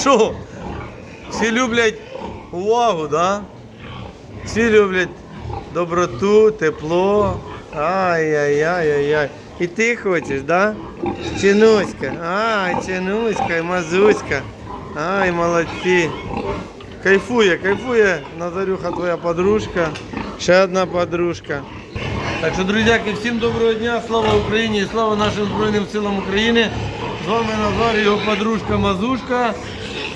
що? Всі люблять увагу, да? Всі люблять доброту, тепло. Ай-яй-яй-яй-яй. І ти хочеш, да? Чинуська. Ай, чинуська, і мазуська. Ай, молодці. Кайфує, кайфує, Назарюха, твоя подружка. Ще одна подружка. Так що, друзяки, всім доброго дня, слава Україні слава нашим Збройним силам України. З вами Назар, його подружка Мазушка,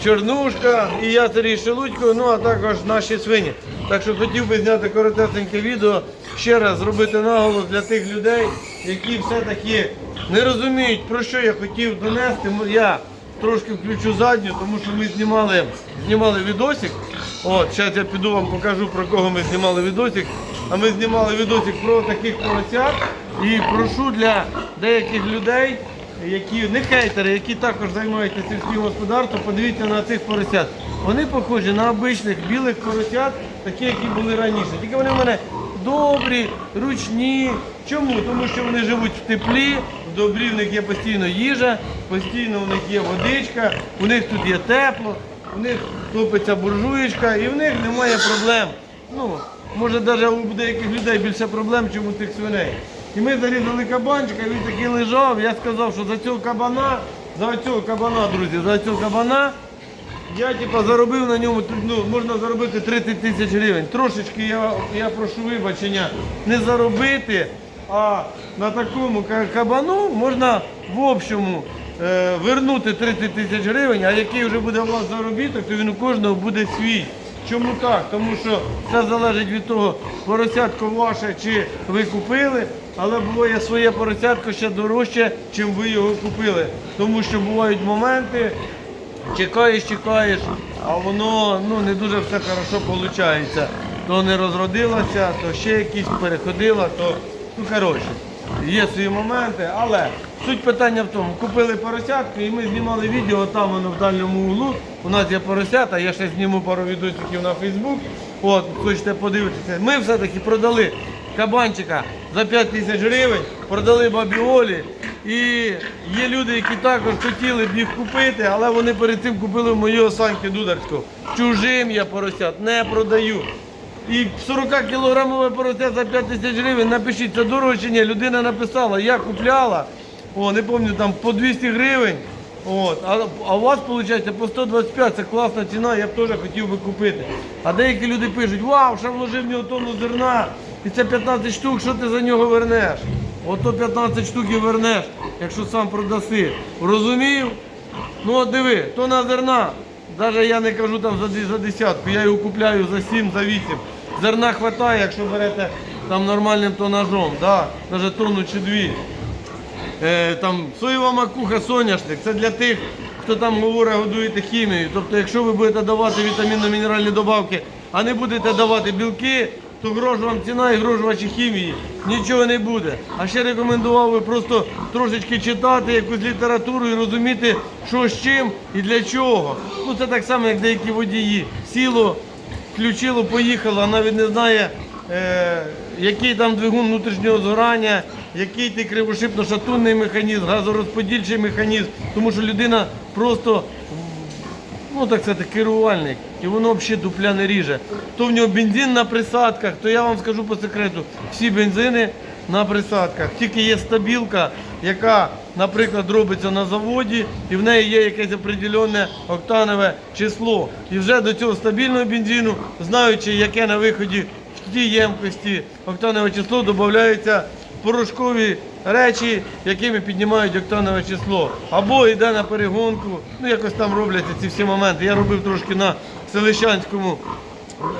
Чорнушка і я Сергій Шелудько, ну а також наші свині. Так що хотів би зняти коротесеньке відео, ще раз зробити наголос для тих людей, які все-таки не розуміють, про що я хотів донести. Я трошки включу задню, тому що ми знімали, знімали відосик. От, зараз я піду вам покажу, про кого ми знімали відосик. А ми знімали відосик про таких поросят. І прошу для деяких людей, які не хейтери, які також займаються сільським господарством, подивіться на цих поросят. Вони похожі на обичних білих поросят, такі, які були раніше. Тільки вони в мене добрі, ручні. Чому? Тому що вони живуть в теплі, в добрі в них є постійно їжа, постійно в них є водичка, у них тут є тепло, у них топиться буржуєчка і в них немає проблем. Ну, може навіть у деяких людей більше проблем, ніж у тих свиней. І ми зарізали кабанчика, він такий лежав. Я сказав, що за цього кабана, за цього кабана, друзі, за цього кабана я типа заробив на ньому, ну, можна заробити 30 тисяч гривень. Трошечки я, я прошу вибачення не заробити, а на такому кабану можна в общому е, вернути 30 тисяч гривень, а який вже буде у вас заробіток, то він у кожного буде свій. Чому так? Тому що все залежить від того, поросятко ваше чи ви купили, але буває своє поросятко ще дорожче, чим ви його купили. Тому що бувають моменти, чекаєш, чекаєш, а воно ну, не дуже все хорошо виходить. То не розродилося, то ще якісь переходила, то ну коротше, є свої моменти, але суть питання в тому, купили поросятку і ми знімали відео там воно в дальньому углу. У нас є поросята, я ще зніму пару відосиків на Фейсбук. От, хочете подивитися. Ми все-таки продали кабанчика за 5 тисяч гривень, продали бабі Олі. І є люди, які також хотіли б їх купити, але вони перед цим купили мою Саньки Дударську. Чужим я поросят не продаю. І 40 кілограмове порося за 5 тисяч гривень, напишіть, це дорого чи ні. Людина написала, я купляла, о, не пам'ятаю, там по 200 гривень. От, а, а у вас виходить по 125, це класна ціна, я б теж хотів би купити. А деякі люди пишуть, вау, ще вложив в нього тонну зерна, і це 15 штук, що ти за нього вернеш? Ото 15 штук і вернеш, якщо сам продаси. Розумів? Ну от диви, тонна зерна. Навіть я не кажу там за, за десятку, я його купляю за 7, за 8. Зерна вистачає, якщо берете там нормальним тонажом, да, навіть тонну чи дві. Е, там соєва макуха, соняшник, це для тих, хто там говорить, годуєте хімією. Тобто, якщо ви будете давати вітамінно-мінеральні добавки, а не будете давати білки, то грош вам ціна і грош вашій хімії. Нічого не буде. А ще рекомендував би просто трошечки читати якусь літературу і розуміти, що з чим і для чого. Ну це так само, як деякі водії. Сіло, включило, поїхало, а навіть не знає, е, який там двигун внутрішнього згорання, який ти кривошипно-шатунний механізм, газорозподільчий механізм, тому що людина просто ну так сказати, керувальник, і воно взагалі дупля не ріже. То в нього бензин на присадках, то я вам скажу по секрету, всі бензини на присадках. Тільки є стабілка, яка, наприклад, робиться на заводі, і в неї є якесь определенне октанове число. І вже до цього стабільного бензину, знаючи, яке на виході в тій ємкості октанове число, додається порошкові речі, якими піднімають октанове число. Або йде на перегонку, ну якось там робляться ці всі моменти. Я робив трошки на Селищанському,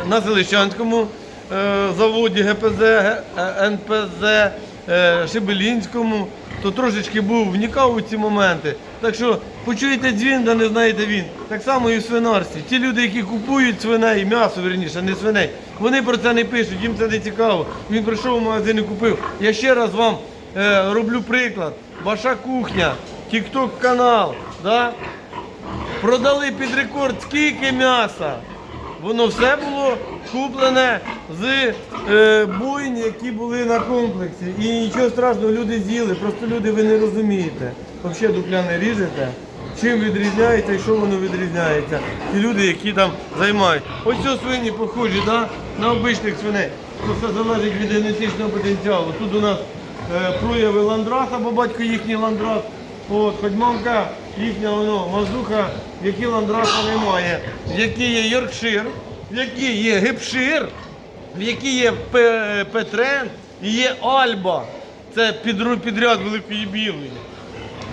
на Селищанському е, заводі ГПЗ, е, НПЗ, е, Шебелінському, то трошечки був, вникав у ці моменти. Так що почуєте дзвін, да не знаєте він. Так само і в свинарстві. Ті люди, які купують свиней, м'ясо, верніше, не свиней, вони про це не пишуть, їм це не цікаво. Він прийшов в магазин і купив. Я ще раз вам е, роблю приклад. Ваша кухня, тік-ток канал, да? продали під рекорд скільки м'яса. Воно все було куплене з е, бойн, які були на комплексі. І нічого страшного, люди з'їли. Просто люди ви не розумієте. Взагалі дупля не ріжете. чим відрізняється і що воно відрізняється. Ті люди, які там займають. Ось ці свині похожі да, на обичних свиней. Це все залежить від генетичного потенціалу. Тут у нас прояви ландраса, бо батько їхній ландрас. От, хоч мамка їхня воно, мазуха, в якій ландраса немає, в якій є Йоркшир, в якій є гепшир, в якій є Петрен і є Альба. Це підряд великої білої.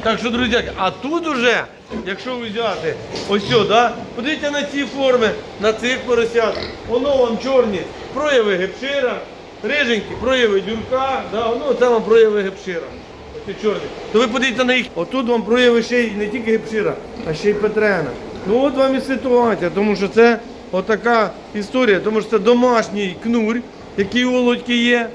Так що, друзі, а тут уже, якщо взяти ось сюди, да, подивіться на ці форми, на цих поросят, воно вам чорні прояви гепшира, риженькі, прояви дюрка, да, воно це вам прояви гепшира. Ось ці чорні. То ви подивіться на їх. Отут вам прояви ще не тільки гепшира, а ще й Петрена. Ну от вам і ситуація, тому що це отака історія, тому що це домашній кнур, який у Володьки є,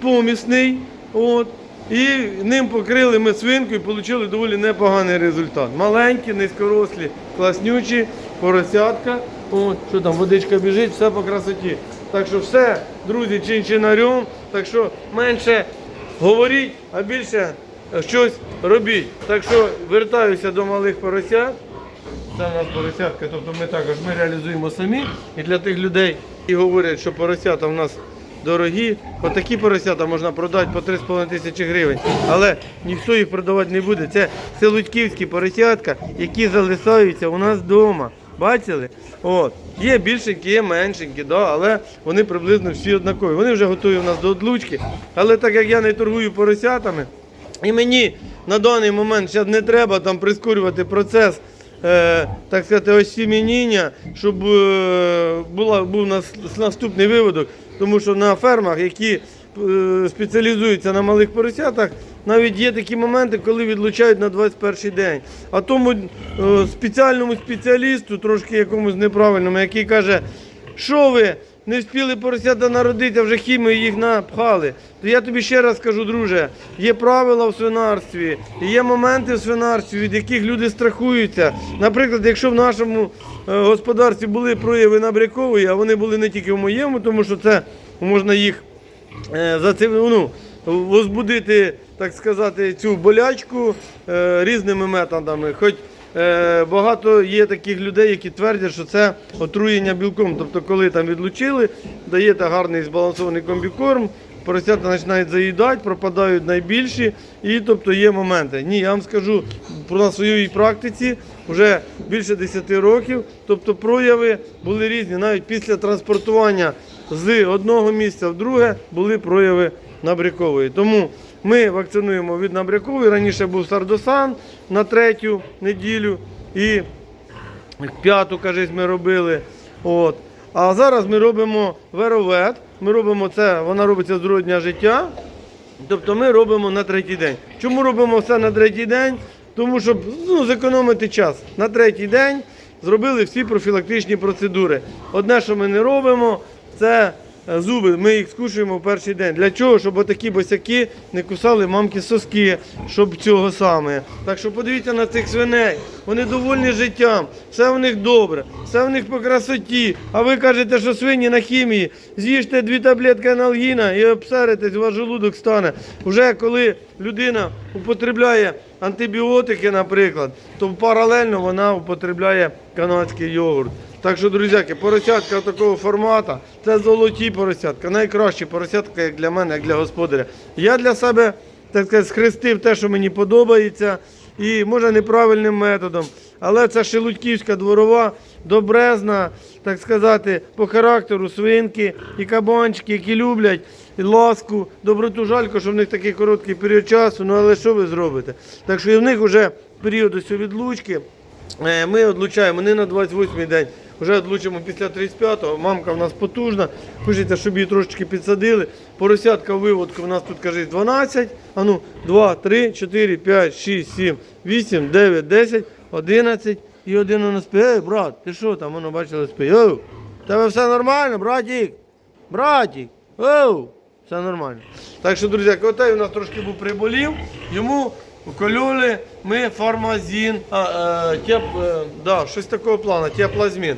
помісний. От. І ним покрили ми свинку і отримали доволі непоганий результат. Маленькі, низькорослі, класнючі, поросятка. О, що там, водичка біжить, все по красоті. Так що все, друзі, чин-чинарем. Так що менше говоріть, а більше е, щось робіть. Так що вертаюся до малих поросят. Це у нас поросятка, тобто ми також ми реалізуємо самі. І для тих людей, які говорять, що поросята в нас дорогі, отакі поросята можна продати по 3,5 тисячі гривень. Але ніхто їх продавати не буде. Це селудьківські поросятка, які залишаються у нас вдома. Бачили? От. Є більшенькі, є меншенькі, да, але вони приблизно всі однакові. Вони вже готові у нас до одлучки. Але так як я не торгую поросятами, і мені на даний момент зараз не треба там прискорювати процес, е, так сказати, осімініння, щоб е, була, був нас, наступний виводок. Тому що на фермах, які е, спеціалізуються на малих поросятах, навіть є такі моменти, коли відлучають на 21 день. А тому е, спеціальному спеціалісту, трошки якомусь неправильному, який каже, що ви не встигли поросята народити, а вже хімію їх напхали. То я тобі ще раз кажу, друже, є правила в свинарстві, є моменти в свинарстві, від яких люди страхуються. Наприклад, якщо в нашому е, господарстві були прояви набрякової, а вони були не тільки в моєму, тому що це можна їх е, ну, возбудити, так сказати, цю болячку е, різними методами. Хоч е, багато є таких людей, які твердять, що це отруєння білком. Тобто, коли там відлучили, даєте гарний збалансований комбікорм, поросята починають заїдати, пропадають найбільші, і тобто є моменти. Ні, я вам скажу про на своїй практиці вже більше 10 років. Тобто прояви були різні. Навіть після транспортування з одного місця в друге були прояви набрякової. Тому ми вакцинуємо від набрякової. Раніше був сардосан на третю неділю і п'яту, кажись, ми робили. От. А зараз ми робимо веровет. Ми робимо це, вона робиться з другого дня життя. Тобто ми робимо на третій день. Чому робимо все на третій день? Тому щоб ну, зекономити час. На третій день зробили всі профілактичні процедури. Одне, що ми не робимо, це зуби. Ми їх скушуємо в перший день. Для чого? Щоб отакі босяки не кусали мамки соски, щоб цього саме. Так що подивіться на цих свиней. Вони довольні життям, все в них добре, все в них по красоті. А ви кажете, що свині на хімії, з'їжте дві таблетки аналгіна і обсеритесь, ваш желудок стане. Уже коли людина употребляє антибіотики, наприклад, то паралельно вона употребляє канадський йогурт. Так що, друзяки, поросятка такого формату, це золоті поросятка, найкращі поросятка, як для мене, як для господаря. Я для себе так сказати, схрестив те, що мені подобається, і може неправильним методом. Але це шелудьківська дворова, добрезна, так сказати, по характеру свинки і кабанчики, які люблять і ласку, доброту жалько, що в них такий короткий період часу. Ну але що ви зробите? Так що і в них вже період ось відлучки. Е, Ми відлучаємо не на 28-й день, вже відлучимо після 35-го. Мамка в нас потужна. Хочеться, щоб її трошечки підсадили. Поросятка виводку в нас тут каже 12. А ну, 2, 3, 4, 5, 6, 7, 8, 9, 10, 11 і один у нас спить. Ей, брат, ти що там? Воно бачили спить. Оу, тебе все нормально, братик? Братик, оу, все нормально. Так що, друзі, котей у нас трошки був приболів, йому уколюли ми фармазін, а, а, теп, а, да, щось такого плану, теплазмін.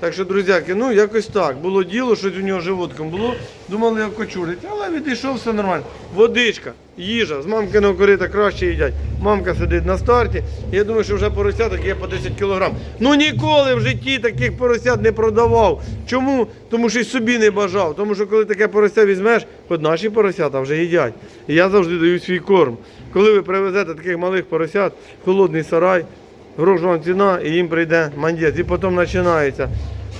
Так що, друзяки, ну якось так. Було діло, щось у нього животком було. Думали його кочурить, але відійшов все нормально. Водичка. Їжа. З мамкиного корита краще їдять. Мамка сидить на старті. Я думаю, що вже поросяток є по 10 кілограм. Ну ніколи в житті таких поросят не продавав. Чому? Тому що й собі не бажав. Тому що коли таке порося візьмеш, от наші поросята вже їдять. І я завжди даю свій корм. Коли ви привезете таких малих поросят, холодний сарай, грош вам ціна, і їм прийде мандець. І потім починається.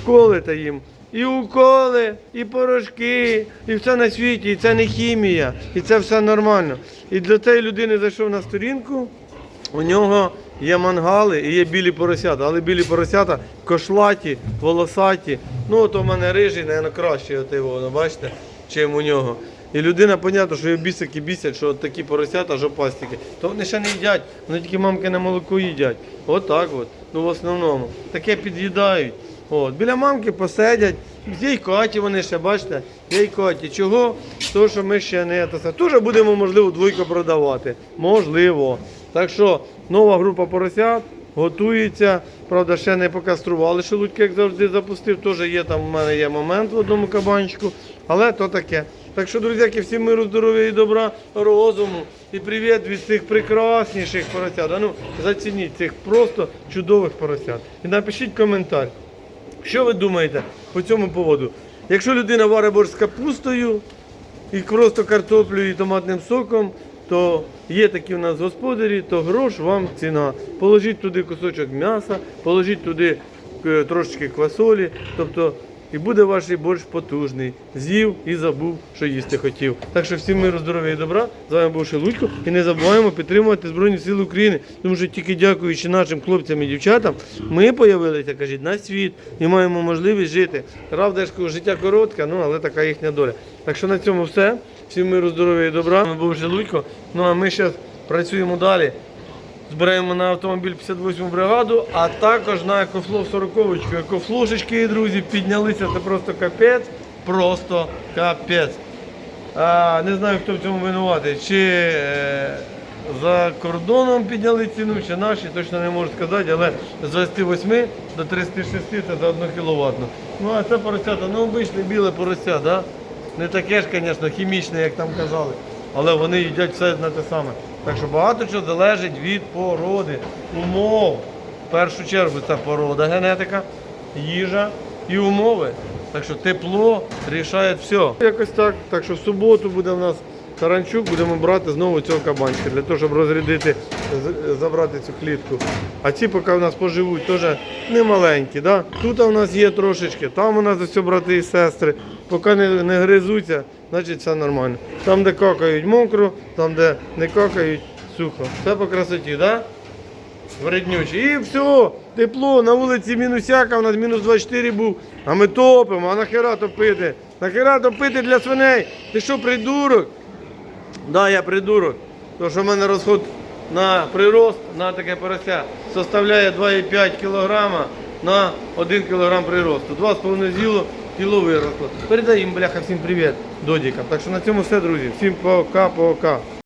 Колите їм. І уколи, і порошки, і все на світі, і це не хімія, і це все нормально. І для цієї людини зайшов на сторінку, у нього є мангали і є білі поросята, але білі поросята кошлаті, волосаті. Ну, от у мене рижий, мабуть, кращий от його, ну, бачите, чим у нього. І людина, понятно, що його бісики бісять, що от такі поросята, жопастики, то вони ще не їдять, вони тільки мамкине молоко їдять. От так от. Ну в основному. Таке під'їдають. От. Біля мамки посидять, в їй коті вони ще, бачите, в їй коті. Чого? Тому що ми ще не саме. Теж будемо, можливо, двойко продавати. Можливо. Так що нова група поросят готується. Правда, ще не покастрували шелудьки, як завжди запустив. Теж є там у мене є момент в одному кабанчику. Але то таке. Так що, друзяки, всім миру, здоров'я і добра, розуму. І привіт від цих прекрасніших поросят. А ну, зацініть цих просто чудових поросят. І напишіть коментар. Що ви думаєте по цьому поводу? Якщо людина варить борщ з капустою і просто картоплею і томатним соком, то є такі в нас господарі, то грош вам ціна. Положіть туди кусочок м'яса, положіть туди е, трошечки квасолі, тобто і буде ваш борщ потужний. З'їв і забув, що їсти хотів. Так що всім миру, здоров'я і добра. З вами був Шелудько. І не забуваємо підтримувати Збройні Сили України. Тому що тільки дякуючи нашим хлопцям і дівчатам, ми появилися, кажіть, на світ і маємо можливість жити. Ж життя коротке, ну але така їхня доля. Так що на цьому все. Всім миру, здоров'я і добра. Ми був Шелудько. Ну а ми зараз працюємо далі. Збираємо на автомобіль 58 бригаду, а також на екофло 40 Екофлошечки, друзі, піднялися. Це просто капець. Просто капець. Не знаю, хто в цьому винуватий. Чи е, за кордоном підняли ціну, чи наші, точно не можу сказати, але з 28 до 36 це за 1 кВт. Ну а це поросята, ну обичне біле порося, да? не таке ж, звісно, хімічне, як там казали. Але вони їдять все на те саме. Так що багато чого залежить від породи, умов. В першу чергу це порода генетика, їжа і умови. Так що тепло рішає все. Якось так. Так що в суботу буде в нас таранчук, будемо брати знову цього кабанчика для того, щоб розрядити, забрати цю клітку. А ці поки в нас поживуть, теж не маленькі. Да? Тут у нас є трошечки, там у нас ось брати і сестри. Поки не, не гризуться, значить все нормально. Там, де какають мокро, там, де не какають, сухо. Все по красоті, так? Да? Вреднючі. І все, тепло, на вулиці мінусяка, у нас мінус 24 був, а ми топимо, а нахера топити? Нахера топити для свиней? Ти що, придурок? Да, я придурок. Тому що в мене розход на прирост на таке порося составляє 2,5 кг на 1 кг приросту. 2,5 з'їло, кіло виросло. Передай їм, бляха, всім привіт, додікам. Так що на цьому все, друзі. Всім пока-пока.